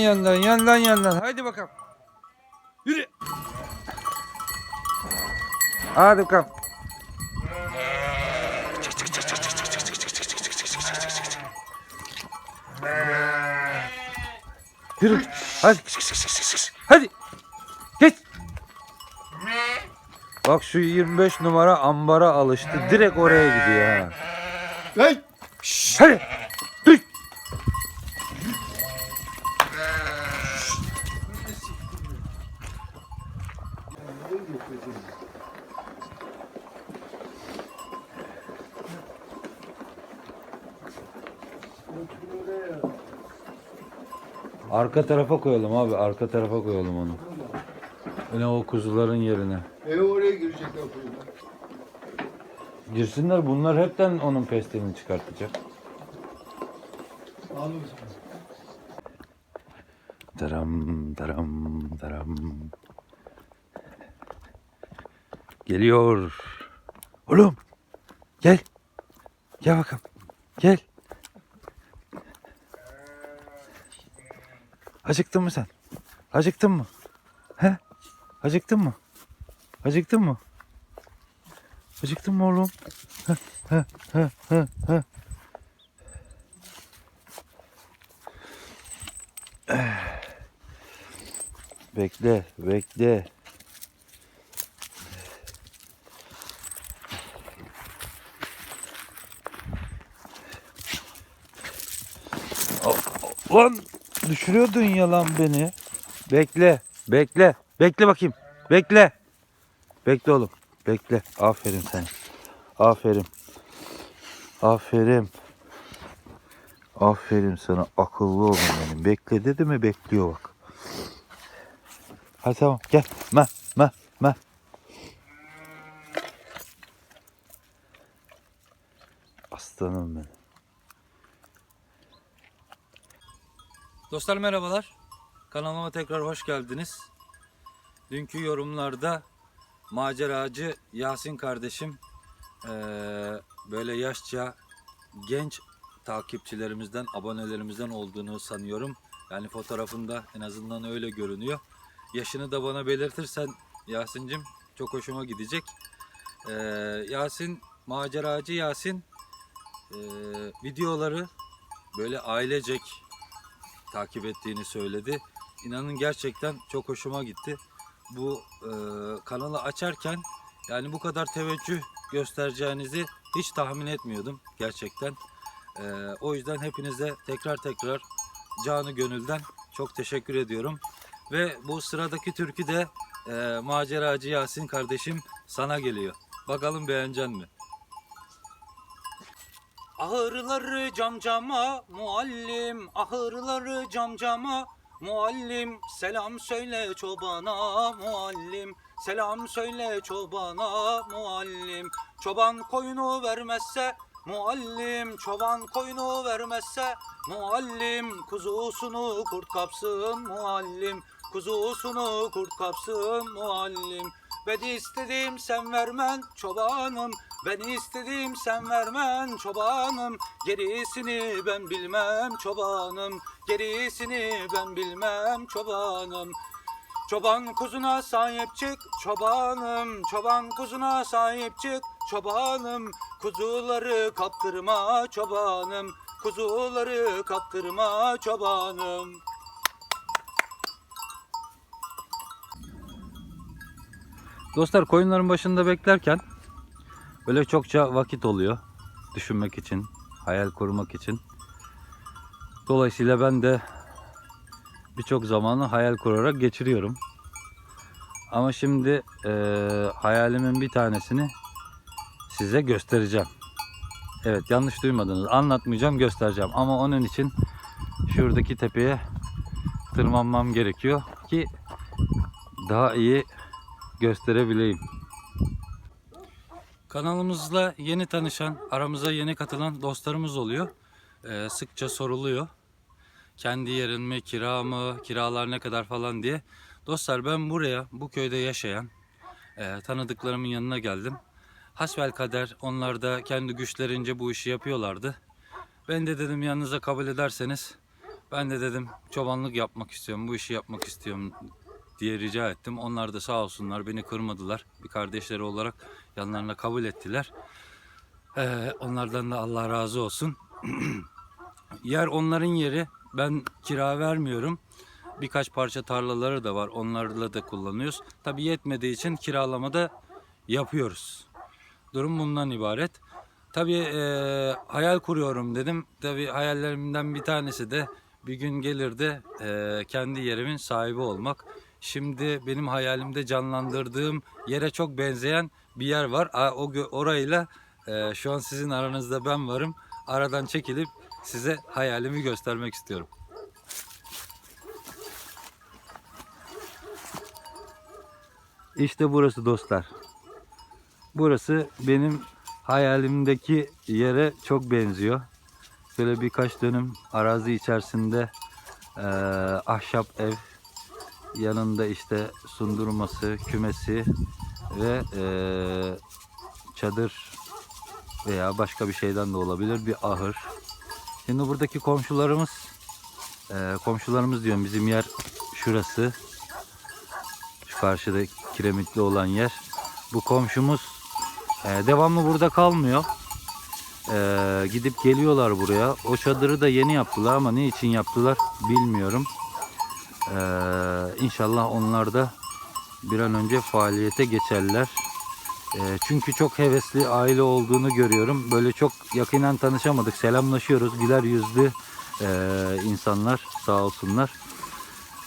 Yandan yandan yandan. Haydi bakalım. Yürü. Hadi bakalım. Yürü. Hadi. Hadi. Geç. Bak şu 25 numara ambara alıştı. Direkt oraya gidiyor ha. Hey! Hadi. Arka tarafa koyalım abi. Arka tarafa koyalım onu. Yine o kuzuların yerine. E oraya girecekler koyunlar. Girsinler bunlar hepten onun pestilini çıkartacak. Daram daram daram. Geliyor. Oğlum. Gel. Gel bakalım. Gel. Acıktın mı sen? Acıktın mı? He? Acıktın mı? Acıktın mı? Acıktın mı oğlum? He, he, he, he, he. Bekle, bekle. Lan düşürüyordun ya lan beni. Bekle, bekle. Bekle bakayım. Bekle. Bekle oğlum. Bekle. Aferin sana. Aferin. Aferin. Aferin sana. Akıllı oğlum benim. Bekle dedi mi bekliyor bak. Hadi tamam gel. Ma ma ma. Aslanım benim. Dostlar merhabalar. Kanalıma tekrar hoş geldiniz. Dünkü yorumlarda maceracı Yasin kardeşim böyle yaşça genç takipçilerimizden, abonelerimizden olduğunu sanıyorum. Yani fotoğrafında en azından öyle görünüyor. Yaşını da bana belirtirsen Yasin'cim çok hoşuma gidecek. Yasin, maceracı Yasin videoları böyle ailecek takip ettiğini söyledi. İnanın gerçekten çok hoşuma gitti. Bu ee, kanalı açarken yani bu kadar teveccüh göstereceğinizi hiç tahmin etmiyordum gerçekten. Ee, o yüzden hepinize tekrar tekrar canı gönülden çok teşekkür ediyorum. Ve bu sıradaki türkü de e, maceracı Yasin kardeşim sana geliyor. Bakalım beğenecek mi? Ahırları camcama muallim, ahırları camcama muallim. Selam söyle çobana muallim, selam söyle çobana muallim. Çoban koyunu vermezse muallim, çoban koyunu vermezse muallim. Kuzusunu kurt kapsın muallim, kuzusunu kurt kapsın muallim. Ben istedim sen vermen çobanım ben istedim sen vermen çobanım. Gerisini ben bilmem çobanım. Gerisini ben bilmem çobanım. Çoban kuzuna sahip çık çobanım. Çoban kuzuna sahip çık çobanım. Kuzuları kaptırma çobanım. Kuzuları kaptırma çobanım. Dostlar koyunların başında beklerken böyle çokça vakit oluyor düşünmek için, hayal kurmak için. Dolayısıyla ben de birçok zamanı hayal kurarak geçiriyorum. Ama şimdi eee, hayalimin bir tanesini size göstereceğim. Evet yanlış duymadınız. Anlatmayacağım göstereceğim. Ama onun için şuradaki tepeye tırmanmam gerekiyor ki daha iyi gösterebileyim. Kanalımızla yeni tanışan, aramıza yeni katılan dostlarımız oluyor. Ee, sıkça soruluyor. Kendi yerin mi, kira mı, kiralar ne kadar falan diye. Dostlar ben buraya, bu köyde yaşayan e, tanıdıklarımın yanına geldim. Hasbel kader onlar da kendi güçlerince bu işi yapıyorlardı. Ben de dedim yanınıza kabul ederseniz Ben de dedim çobanlık yapmak istiyorum, bu işi yapmak istiyorum diye rica ettim. Onlar da sağ olsunlar beni kırmadılar. Bir kardeşleri olarak yanlarına kabul ettiler. Ee, onlardan da Allah razı olsun. Yer onların yeri. Ben kira vermiyorum. Birkaç parça tarlaları da var. Onlarla da kullanıyoruz. Tabii yetmediği için kiralamada yapıyoruz. Durum bundan ibaret. Tabii eee, hayal kuruyorum dedim. Tabii hayallerimden bir tanesi de bir gün gelir de eee, kendi yerimin sahibi olmak. Şimdi benim hayalimde canlandırdığım yere çok benzeyen bir yer var. O orayla eee, şu an sizin aranızda ben varım. Aradan çekilip size hayalimi göstermek istiyorum. İşte burası dostlar. Burası benim hayalimdeki yere çok benziyor. Şöyle birkaç dönüm arazi içerisinde eee, ahşap ev, yanında işte sundurması, kümesi ve eee, çadır veya başka bir şeyden de olabilir bir ahır. Şimdi buradaki komşularımız, eee, komşularımız diyorum bizim yer şurası. Şu karşıda kiremitli olan yer. Bu komşumuz ee, devamlı burada kalmıyor. Ee, gidip geliyorlar buraya. O çadırı da yeni yaptılar ama ne için yaptılar bilmiyorum. Ee, inşallah onlar da bir an önce faaliyete geçerler. Ee, çünkü çok hevesli aile olduğunu görüyorum. Böyle çok yakinen tanışamadık. Selamlaşıyoruz. Güler yüzlü ee, insanlar sağ olsunlar.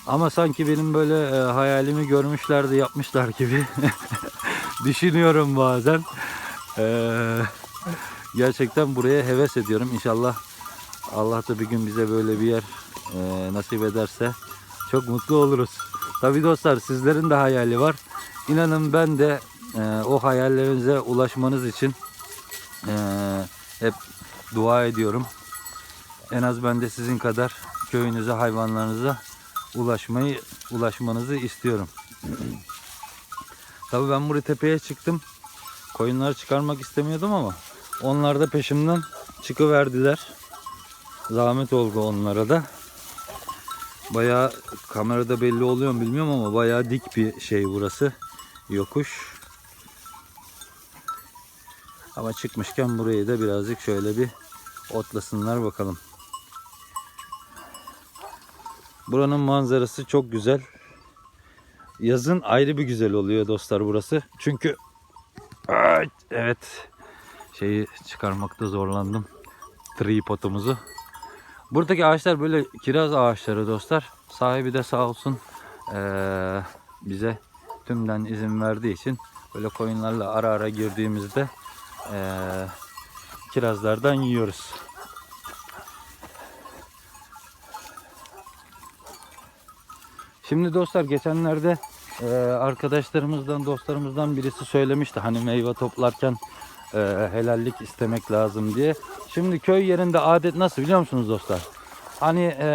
Ama sanki benim böyle e, hayalimi görmüşler de yapmışlar gibi düşünüyorum bazen. Ee, gerçekten buraya heves ediyorum. İnşallah Allah da bir gün bize böyle bir yer e, nasip ederse çok mutlu oluruz. Tabii dostlar sizlerin de hayali var. İnanın ben de e, o hayallerinize ulaşmanız için e, hep dua ediyorum. En az ben de sizin kadar köyünüze, hayvanlarınıza ulaşmayı ulaşmanızı istiyorum. Tabii ben buraya tepeye çıktım. Koyunları çıkarmak istemiyordum ama onlar da peşimden çıkıverdiler. Zahmet oldu onlara da. Bayağı kamerada belli oluyor mu bilmiyorum ama bayağı dik bir şey burası. Yokuş. Ama çıkmışken burayı da birazcık şöyle bir otlasınlar bakalım. Buranın manzarası çok güzel. Yazın ayrı bir güzel oluyor dostlar burası. Çünkü evet şeyi çıkarmakta zorlandım. Tripodumuzu. Buradaki ağaçlar böyle kiraz ağaçları dostlar. Sahibi de sağ olsun eee, bize tümden izin verdiği için böyle koyunlarla ara ara girdiğimizde eee, kirazlardan yiyoruz. Şimdi dostlar geçenlerde e, arkadaşlarımızdan, dostlarımızdan birisi söylemişti hani meyve toplarken e, helallik istemek lazım diye. Şimdi köy yerinde adet nasıl biliyor musunuz dostlar? Hani e,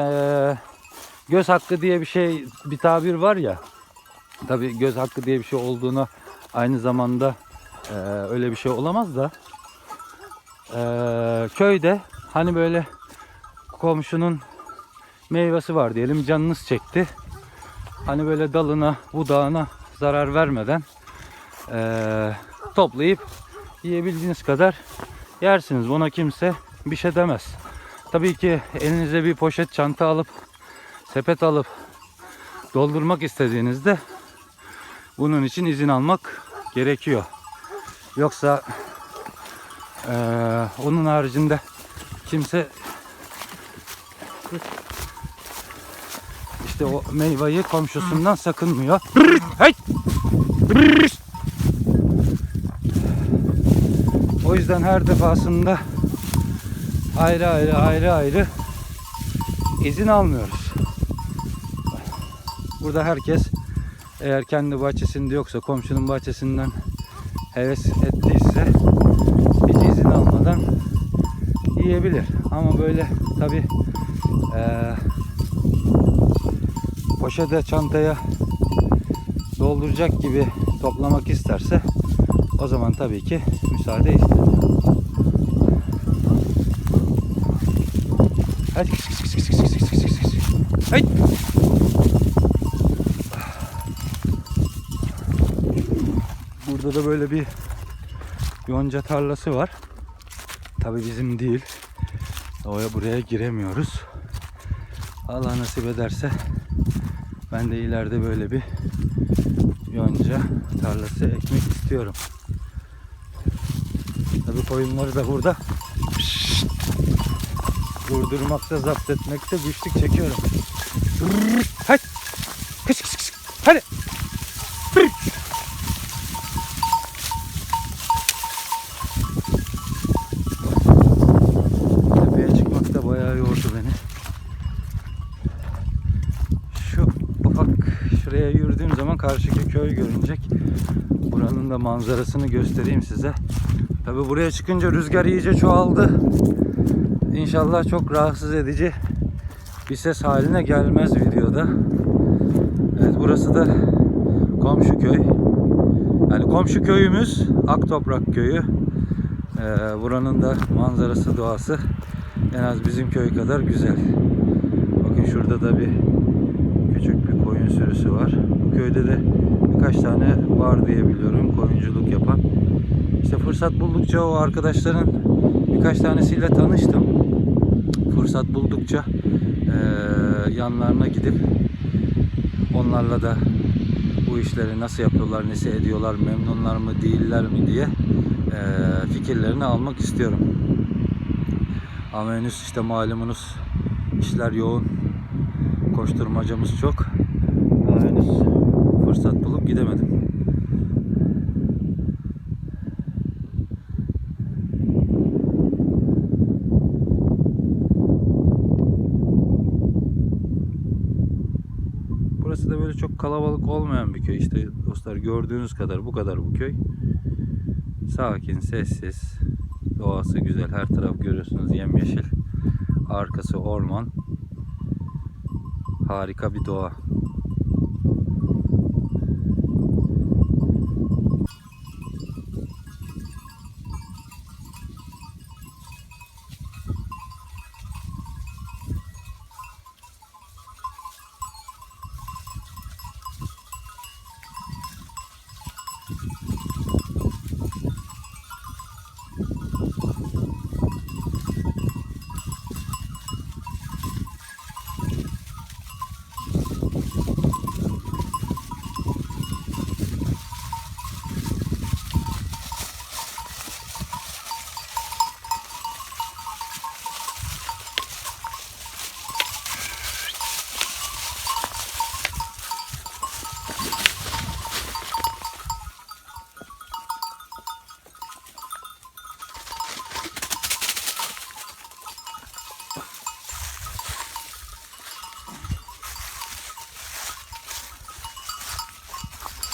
göz hakkı diye bir şey, bir tabir var ya. Tabi göz hakkı diye bir şey olduğuna aynı zamanda e, öyle bir şey olamaz da e, köyde hani böyle komşunun meyvesi var diyelim canınız çekti hani böyle dalına, budağına zarar vermeden eee, toplayıp yiyebildiğiniz kadar yersiniz. Buna kimse bir şey demez. Tabii ki elinize bir poşet çanta alıp sepet alıp doldurmak istediğinizde bunun için izin almak gerekiyor. Yoksa eee, onun haricinde kimse işte o meyveyi komşusundan sakınmıyor. Yüzden her defasında ayrı ayrı ayrı ayrı izin almıyoruz. Burada herkes eğer kendi bahçesinde yoksa komşunun bahçesinden heves ettiyse hiç izin almadan yiyebilir. Ama böyle tabi poşete çantaya dolduracak gibi toplamak isterse o zaman tabii ki müsaade ister. Hadi. Hey. Burada da böyle bir yonca tarlası var. Tabi bizim değil. Oraya buraya giremiyoruz. Allah nasip ederse ben de ileride böyle bir yonca tarlası ekmek istiyorum. Tabi koyunları da burada durdurmakta, zapt etmekte güçlük çekiyorum. Hadi. Kış kış kış. Hadi. Tepeye çıkmak da bayağı yordu beni. Şu ufak şuraya yürüdüğüm zaman karşıki köy görünecek. Buranın da manzarasını göstereyim size. Tabi buraya çıkınca rüzgar iyice çoğaldı. İnşallah çok rahatsız edici bir ses haline gelmez videoda. Evet burası da komşu köy. Yani komşu köyümüz Aktoprak köyü. Ee, buranın da manzarası doğası en az bizim köy kadar güzel. Bakın şurada da bir küçük bir koyun sürüsü var. Bu köyde de birkaç tane var diye biliyorum koyunculuk yapan. İşte fırsat buldukça o arkadaşların birkaç tanesiyle tanıştım. Fırsat buldukça eee, yanlarına gidip onlarla da bu işleri nasıl yapıyorlar, nasıl ediyorlar, memnunlar mı, değiller mi diye eee, fikirlerini almak istiyorum. Ama henüz işte malumunuz işler yoğun, koşturmacamız çok. Henüz fırsat bulup gidemedim. Böyle çok kalabalık olmayan bir köy. İşte dostlar gördüğünüz kadar bu kadar bu köy. Sakin, sessiz. Doğası güzel. Her taraf görüyorsunuz yemyeşil. Arkası orman. Harika bir doğa.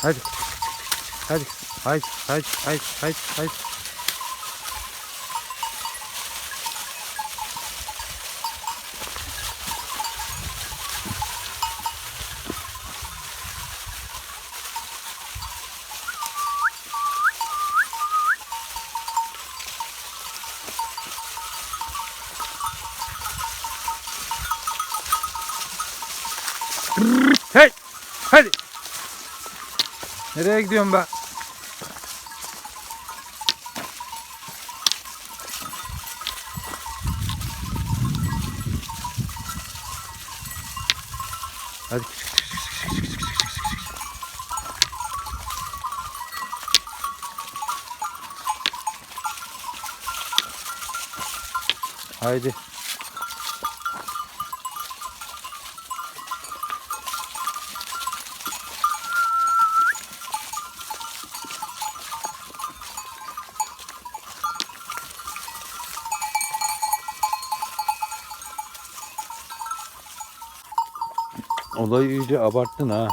Hadi. Hadi. Haydi. Haydi. Haydi. Haydi. Haydi. Hey! Hadi! Nereye gidiyorsun be? Hadi. Haydi. Olayı iyice abarttın ha.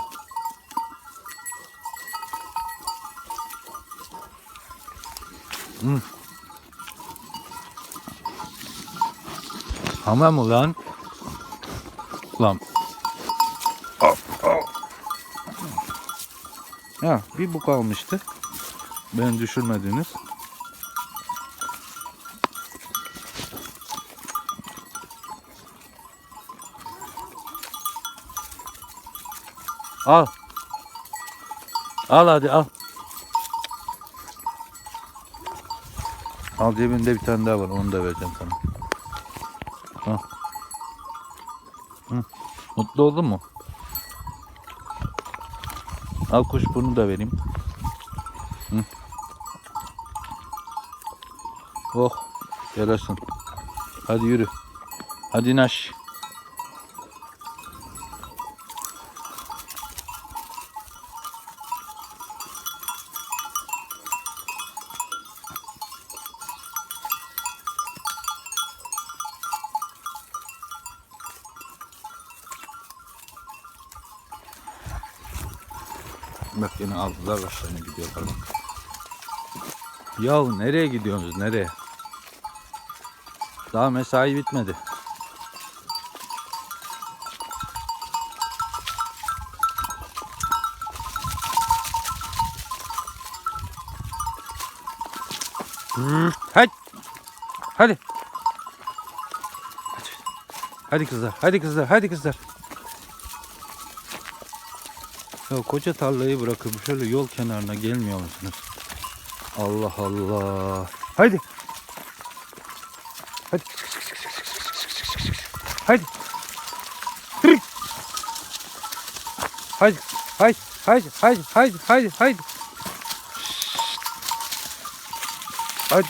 Hmm. Hamam ulan. Ulan. Al. Ya bir bu kalmıştı. Ben düşürmediniz. Al. Al hadi al. Al cebinde bir tane daha var. Onu da vereceğim sana. Al. Hı. Mutlu oldun mu? Al kuş bunu da vereyim. Hı. Oh. Yarasın. Hadi yürü. Hadi naş. Bak yine aldılar başlarına gidiyorlar bak. Yahu nereye gidiyorsunuz nereye? Daha mesai bitmedi. Hadi. Hadi. Hadi kızlar, hadi kızlar, hadi kızlar. Ya koca tarlayı bırakıp şöyle yol kenarına gelmiyor musunuz? Allah Allah. Haydi. Hadi. Hadi. Hırık. Haydi. Haydi. Haydi. Haydi. Haydi. Haydi. Haydi. Hadi.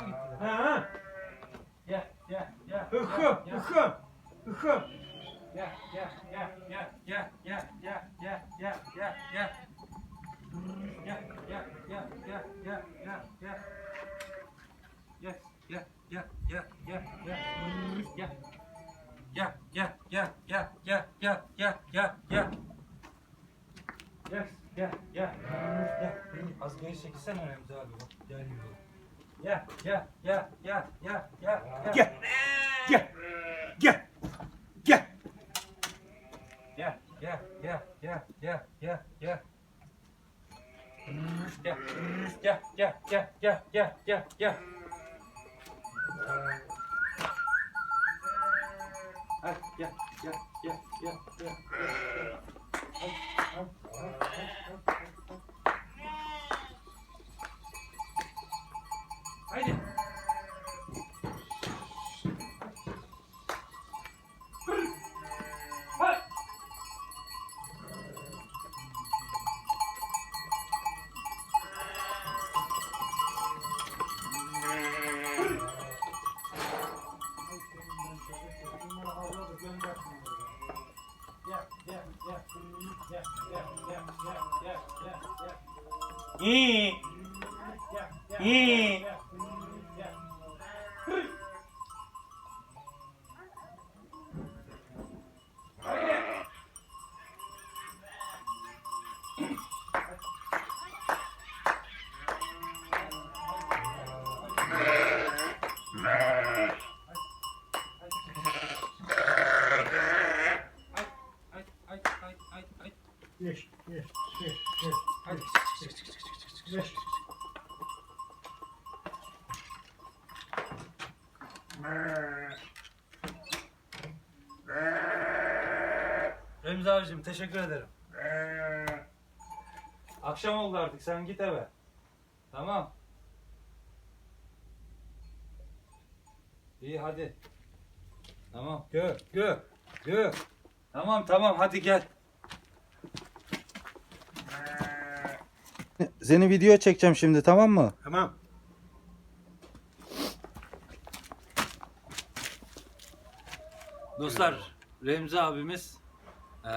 Mi gittiler? Ha ha. Gel gel gel. Gel, hıkım, hıkım. Gel gel gel gel gel gel gel gel gel gel gel. Gel gel gel gel gel gel gel. Gel gel gel gel gel gel. Gel. Gel gel gel gel gel gel gel gel gel. Gel gel gel. Gel. Az geri çekilsene Remzi abi. bak, Gel yürü. Gel gel gel gel gel gel Gel. Gel. Gel. Gel. Gel, gel, gel, gel, gel, gel, gel. Gel, gel, gel, gel, gel, gel, gel, gel. Hadi gel, gel, gel, gel, gel, gel. Haydi. Geç, geç, geç, geç, geç. Remzi abicim teşekkür ederim. Akşam oldu artık sen git eve. Tamam. İyi hadi. Tamam gö gö gö. Tamam tamam hadi gel. Seni video çekeceğim şimdi tamam mı? Tamam. Dostlar Remzi abimiz eee,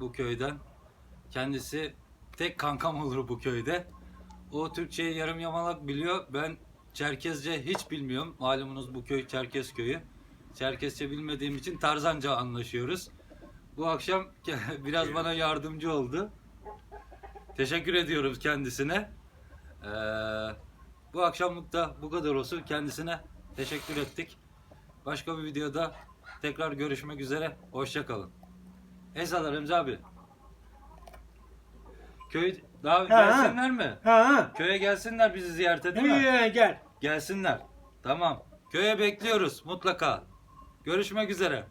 bu köyden. Kendisi tek kankam olur bu köyde. O Türkçeyi yarım yamalak biliyor. Ben Çerkezce hiç bilmiyorum. Malumunuz bu köy Çerkez köyü. Çerkezce bilmediğim için Tarzanca anlaşıyoruz. Bu akşam biraz bana yardımcı oldu. Teşekkür ediyoruz kendisine. Eee, bu akşamlık da bu kadar olsun. Kendisine teşekkür ettik. Başka bir videoda tekrar görüşmek üzere. Hoşça kalın. Eyvallah Remzi abi. Köy daha gelsinler mi? Ha ha. Köye gelsinler bizi ziyarete değil mi? İyi, gel. Gelsinler. Tamam. Köye bekliyoruz mutlaka. Görüşmek üzere.